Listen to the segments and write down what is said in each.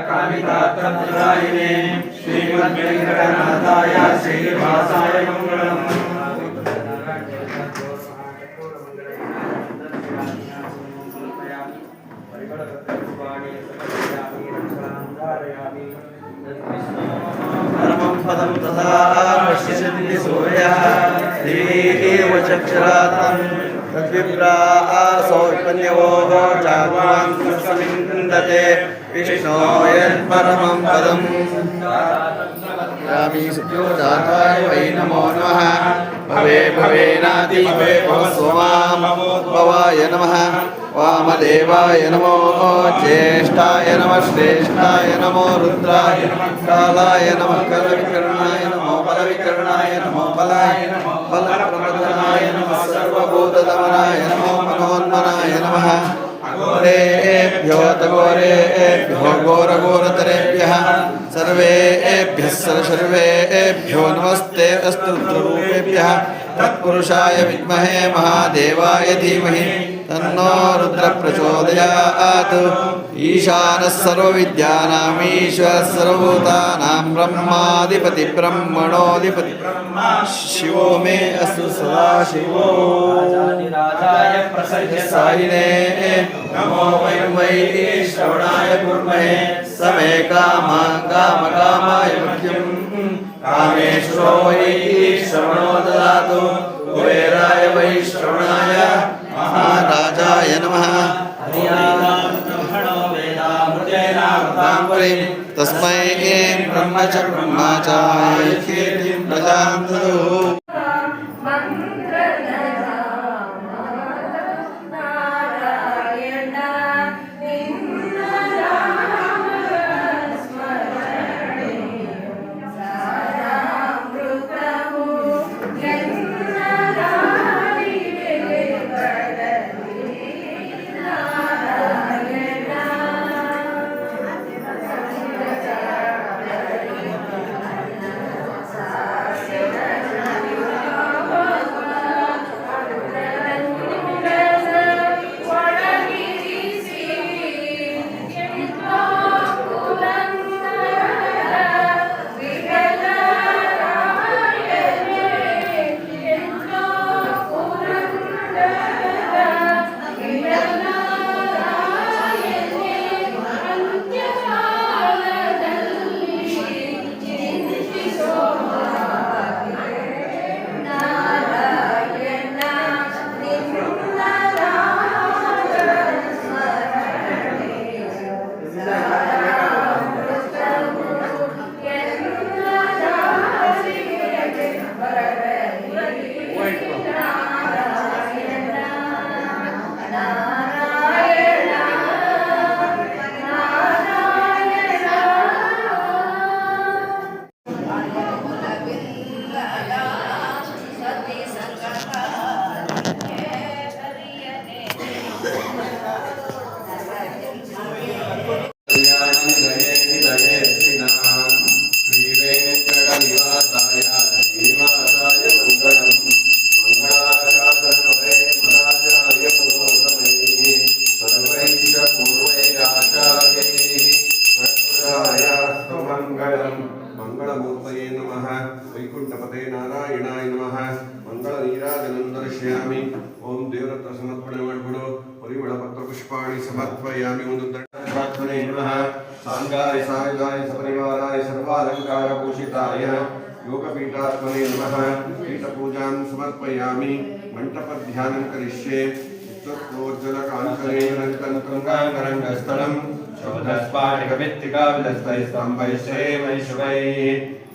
कामितात्रप्रदायिने श्रीमद्वेङ्कटनाथाय श्रीनिवासाय मङ्गलम्। परमं पदं तथा पश्यन्ति सूर्यः। देव चक्षुरातं तद्विप्रासो विपन्यवोः जागवान् समिन्दते विष्णो यत्परमं पदम्। यामि सुप्योदाताय वै नमो नमः। भवे भवेनादि भवे भवस्वमां भवाय नमः। वामदेवाय नमो ज्येष्ठाय नमः, श्रेष्ठाय नमो रुद्राय नमः, कालाय नमः कलविकरणाय नमो बलविकरणाय नमो बलाय नमः बलप्रमदनाय नमः, सर्वभूतदमनाय नमो घोरेभ्यो तघोरेभ्यो घोरघोरतरेभ्यः सर्वेभ्यः सर्वेभ्यो नमस्ते अस्तु रुद्ररूपेभ्यः तत्पुरुषाय विद्महे महादेवाय धीमहि तन्नो रुद्र प्रचोदयात् ईशानः सर्वविद्यानामीश्वरः सर्वभूतानां ब्रह्माधिपति ब्रह्मणोऽधिपति शिवो मे अस्तु सदा शिवो। सायिने। नमो वयं वै श्रवणाय कुर्महे। समे कामा कामकामाय मुख्यं कामेश्वरो वै श्रवणो तस्मै ब्रह्म च ब्रह्मा चाय कीर्तिं प्रजां गणपते नारायणाय नमः। मंगल नीराजनं दर्शयामि ओम देवरत समर्पण मडबुडो परिमळ पत्र पुष्पाणि समर्पयामि। ओम दण्ड प्रार्थने नमः। सांगाय सायुजाय सपरिवाराय सर्वालंकार पूषिताय योगपीठात्मने नमः। पीठ पूजां समर्पयामि। मंटप ध्यानं करिष्ये। उत्तरोज्जल कांकरे रंगतंत्रंगांगरंग स्थलम शब्दस्पाटिकमित्तिका विदस्तैस्तम्भैश्चैव शुभैः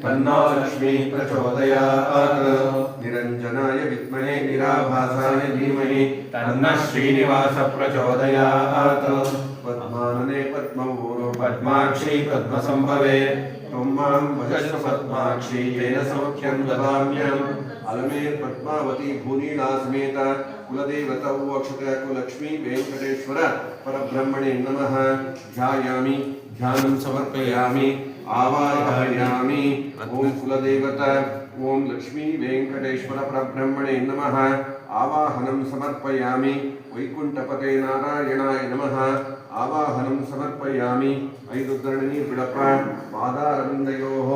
तन्नो लक्ष्मी प्रचोदयात् निरञ्जनाय विद्महे, निराभासाय धीमहि तन्नः श्रीनिवास प्रचोदयात् पद्मानने पद्मवोरो पद्माक्षी पद्मसम्भवे त्वं माँ भजस्व पद्माक्षी, येन सौख्यं ददाम्यहम् अलमेर्पद्मावती भूनीलासमेत, कुलदेवतौ अक्षतः कुलक्ष्मी वेङ्कटेश्वर, परब्रह्मणे नमः। ध्यायामि, ध्यानं समर्पयामि। आवाहयामि। ॐ कुलदेवता, ॐ लक्ष्मी वेङ्कटेश्वर परब्रह्मणे नमः। आवाहनं समर्पयामि। वैकुण्ठपते नारायणाय नमः। आवाहनं समर्पयामि। ऐदुद्धरणि बिडप पादारविन्दयोः।